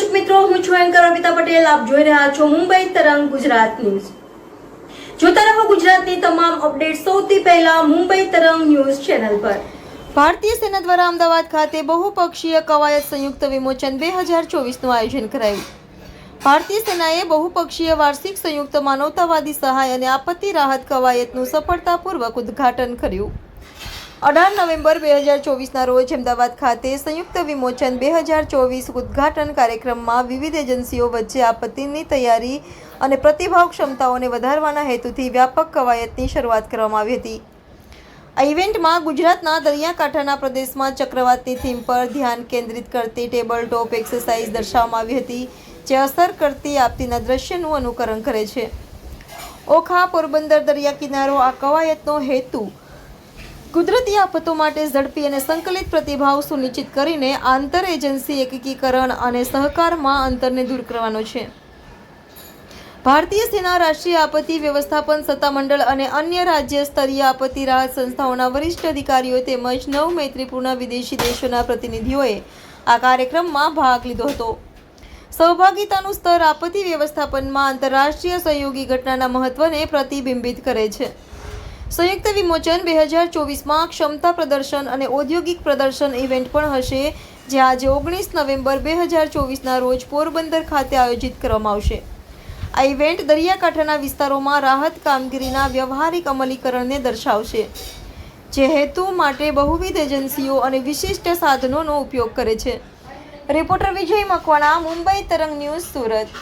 મિત્રો, હું છું એન્કર અમિતા પટેલ. આપ જોઈ રહ્યા છો મુંબઈ તરંગ ગુજરાત ન્યૂઝ. જોતા રહો ગુજરાતની તમામ અપડેટ સૌથી પહેલા મુંબઈ તરંગ ન્યૂઝ ચેનલ પર. ભારતીય સેના દ્વારા અમદાવાદ ખાતે બહુપક્ષીય કવાયત સંયુક્ત વિમોચન બે હજાર ચોવીસનું આયોજન કરાયું. ભારતીય સેનાએ બહુપક્ષીય વાર્ષિક સંયુક્ત માનવતાવાદી સહાય અને આપત્તિ રાહત કવાયતનું સફળતાપૂર્વક ઉદ્ઘાટન કર્યું. અઢાર નવેમ્બર બે હજાર ચોવીસના રોજ અમદાવાદ ખાતે સંયુક્ત વિમોચન બે હજાર ચોવીસ ઉદ્ઘાટન કાર્યક્રમમાં વિવિધ એજન્સીઓ વચ્ચે આપત્તિની તૈયારી અને પ્રતિભાવ ક્ષમતાઓને વધારવાના હેતુથી વ્યાપક કવાયતની શરૂઆત કરવામાં આવી હતી. આ ઇવેન્ટમાં ગુજરાતના દરિયાકાંઠાના પ્રદેશમાં ચક્રવાતની થીમ પર ધ્યાન કેન્દ્રિત કરતી ટેબલ ટોપ એક્સરસાઇઝ દર્શાવવામાં આવી હતી, જે અસર કરતી આપતીના દ્રશ્યનું અનુકરણ કરે છે. ઓખા પોરબંદર દરિયા કિનારો આ કવાયતનો હેતુ કુદરતી આફતો માટે ઝડપી અને સંકલિત પ્રતિભાવ સુનિશ્ચિત કરીને આંતર એજન્સી એકીકરણ અને સહકારમાં અંતરને દૂર કરવાનો છે. ભારતીય સેના રાષ્ટ્રીય આપત્તિ વ્યવસ્થાપન સત્તામંડળ અને અન્ય રાજ્ય સ્તરીય આપત્તિ રાહત સંસ્થાઓના વરિષ્ઠ અધિકારીઓ તેમજ નવ મૈત્રીપૂર્ણ વિદેશી દેશોના પ્રતિનિધિઓએ આ કાર્યક્રમમાં ભાગ લીધો હતો. સહભાગિતાનું સ્તર આપત્તિ વ્યવસ્થાપનમાં આંતરરાષ્ટ્રીય સહયોગી ઘટનાના મહત્વને પ્રતિબિંબિત કરે છે. સંયુક્ત વિમોચન બે હજાર ચોવીસમાં ક્ષમતા પ્રદર્શન અને ઔદ્યોગિક પ્રદર્શન ઇવેન્ટ પણ હશે જે આજે ઓગણીસ નવેમ્બર બે હજાર ચોવીસના રોજ પોરબંદર ખાતે આયોજિત કરવામાં આવશે. આ ઇવેન્ટ દરિયાકાંઠાના વિસ્તારોમાં રાહત કામગીરીના વ્યવહારિક અમલીકરણને દર્શાવશે, જે હેતુ માટે બહુવિધ એજન્સીઓ અને વિશિષ્ટ સાધનોનો ઉપયોગ કરે છે. રિપોર્ટર વિજય મકવાણા, મુંબઈ તરંગ ન્યૂઝ, સુરત.